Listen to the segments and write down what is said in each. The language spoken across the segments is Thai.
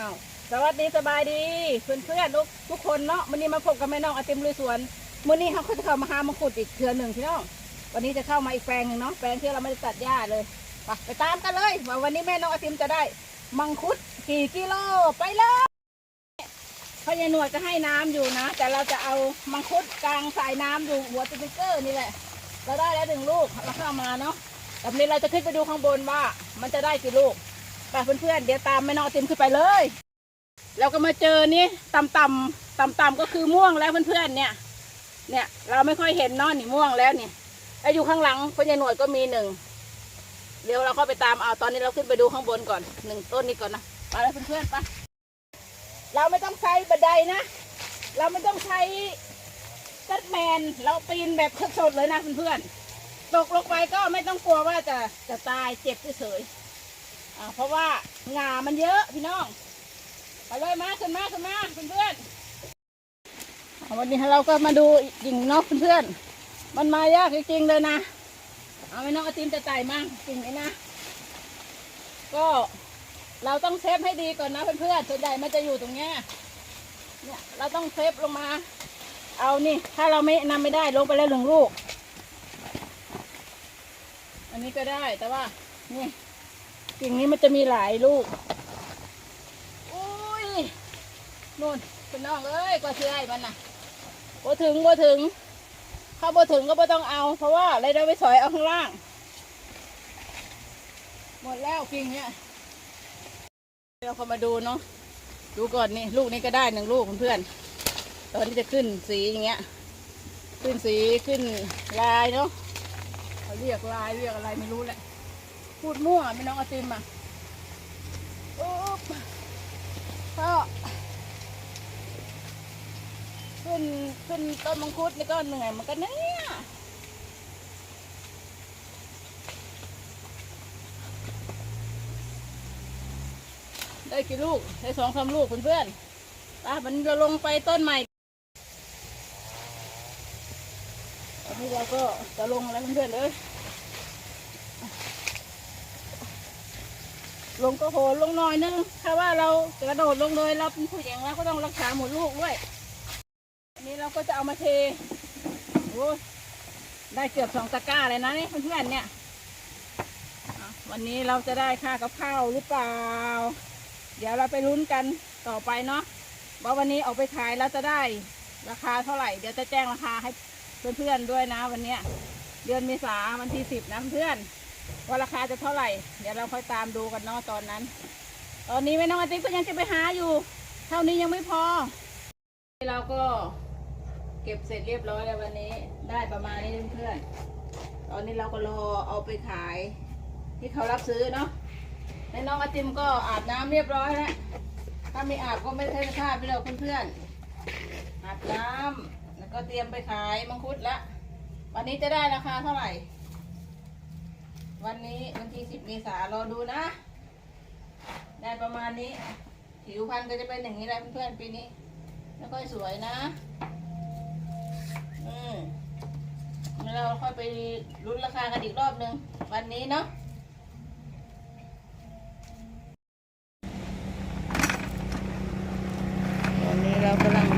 อ้าวสวัสดีสบายดีเพื่อนเพื่อนทุกทุกคนเนาะวันนี้มาพบกับแม่น้องอาติมลุยสวนมื้อนี้เขาจะเข้ามาหามังคุดอีกเทือหนึ่งพี่น้องวันนี้จะเข้ามาอีกแปลงหนึ่งเนาะแปลงที่เราไม่ได้ตัดหญ้าเลยไปไปตามกันเลยว่าวันนี้แม่น้องอาติมจะได้มังคุดกี่กิโลไปเลยพ่อยาหนวดจะให้น้ำอยู่นะ แต่เราจะเอามังคุดกลางสายน้ำอยู่หัวสปิเกอร์นี่แหละ เราได้แล้วหนึ่งลูกเราเข้ามาเนาะแต่วันนี้เราจะขึ้นไปดูข้างบนว่า มันจะได้กี่ลูก ไปเพื่อนๆเดี๋ยวตามแม่นอติมขึ้นไปเลยเราก็มาเจอนี่ต่ำตำต่ำตำๆก็คือม่วงแล้วเพื่อนๆเนี่ย เนี่ยเราไม่ค่อยเห็นนอนนี่ม่วงแล้วเนี่ยแล้อยู่ข้างหลังพญาหนวดก็มีหนึ่งเดี๋ยวเราก็ไปตามเอาตอนนี้เราขึ้นไปดูข้างบนก่อนหนึ่งต้นนี้ก่อนนะไปแล้วเพื่อนๆไปเราไม่ต้องใช้บันไดนะ เราไม่ต้องใช้กัดแมนเราปีนแบบสดๆเลยนะเพื่อนๆตกลงไปก็ไม่ต้องกลัวว่าจะจะตายเจ็บเฉยๆ อ่าเพราะว่างามันเยอะพี่น้อง ไปเลยมาขึ้นมาขึ้นมาเพื่อนๆเอาวันนี้เราก็มาดูหญิงนกเพื่อนๆ มันมายากจริงๆเลยนะ เอาไว้น้องอาติมจะไต่มั่งจริงไหมนะ ก็เราต้องเซฟให้ดีก่อนนะเพื่อนๆ ส่วนใหญ่มันจะอยู่ตรงเนี้ย เนี่ยเราต้องเซฟลงมา เอานี่ ถ้าเราไม่นำไม่ได้ลงไปแล้วหนึ่งลูก อันนี้ก็ได้แต่ว่า นี่ กิ่งนี้มันจะมีหลายลูก อุ้ยนู่นคุณน้องเอ้ยกว่าเชื่อไอ้มันน่ะบ่ถึงบ่ถึงถ้าบ่ถึงก็บ่ต้องเอา เพราะว่าอะไรเราไปสอยเอาข้างล่าง หมดแล้วกิ่งเนี้ยเราเข้ามาดูเนาะ ดูก่อนนี่ลูกนี้ก็ได้หนึ่งลูกเพื่อน ตอนที่จะขึ้นสีอย่างเงี้ย ขึ้นสีขึ้นลายเนาะเขาเรียกลายเรียกอะไรไม่รู้แหละ พูดมั่วไม่น้องอติมอะอุ๊บก็ขึ้นขึ้นต้นมังคุดนี่ก็เหนื่อยเหมือนกันนะเนี่ยได้กี่ลูก ได้สองสาลูกเพื่อนๆไปมันจะลงไปต้นใหม่ตอนนี้เราก็จะลงแล้วเพื่อนๆเลย ลงก็โหนลงหน่อยนึง ถ้าว่าเราจะกระโดดลงเลยเราเป็นผู้หญิงเราก็ต้องรักษาหมดลูกด้วย อันนี้เราก็จะเอามาเทโอ้ยได้เกือบสองตะกร้าเลยนะนี่เพื่อนๆเนี่ยวันนี้เราจะได้ค่ากับข้าวหรือเปล่า เดี๋ยวเราไปลุ้นกันต่อไปเนาะว่าวันนี้ออกไปขายแล้วจะได้ราคาเท่าไหร่ เดี๋ยวจะแจ้งราคาให้เพื่อนๆด้วยนะ วันเนี้ยเดือนเมษาวันที่สิบนะเพื่อน ว่าราคาจะเท่าไหร่ เดี๋ยวเราค่อยตามดูกันเนาะตอนนั้น ตอนนี้แม่น้องอาทิตย์ก็ยังจะไปหาอยู่ เท่านี้ยังไม่พอเราก็เก็บเสร็จเรียบร้อยแล้ววันนี้ ได้ประมาณนี้เพื่อนๆตอนนี้เราก็รอเอาไปขาย ที่เขารับซื้อเนาะแม่น้องอาติมก็อาบน้ำเรียบร้อยแล้วถ้าไม่อาบก็ไม่ใช่ค่าไปหรอกเพื่อนๆอาบน้ำแล้วก็เตรียมไปขายมังคุดละวันนี้จะได้ราคาเท่าไหร่ วันนี้วันที่สิบเมษารอดูนะ ได้ประมาณนี้ ผิวพรรณก็จะเป็นอย่างนี้แหละเพื่อนๆปีนี้ไม่ค่อยสวยนะ อืมแล้วเราค่อยไปลุ้นราคากันอีกรอบหนึ่งวันนี้เนาะวันนี้เรากำลัง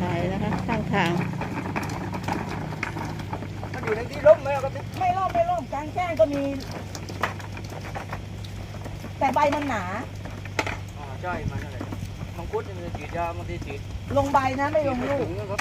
ขายนะคะข้างทาง มันอยู่ในที่ร่มไหมครับไม่ร่มไม่ร่มกลางแจ้งก็มี แต่ใบมันหนาอ่าใช่มันนั่นแหละมังคุดนี่มันจะฉีดยาบางทีฉีดลงใบนะไม่ลงลูกถึงนะครับ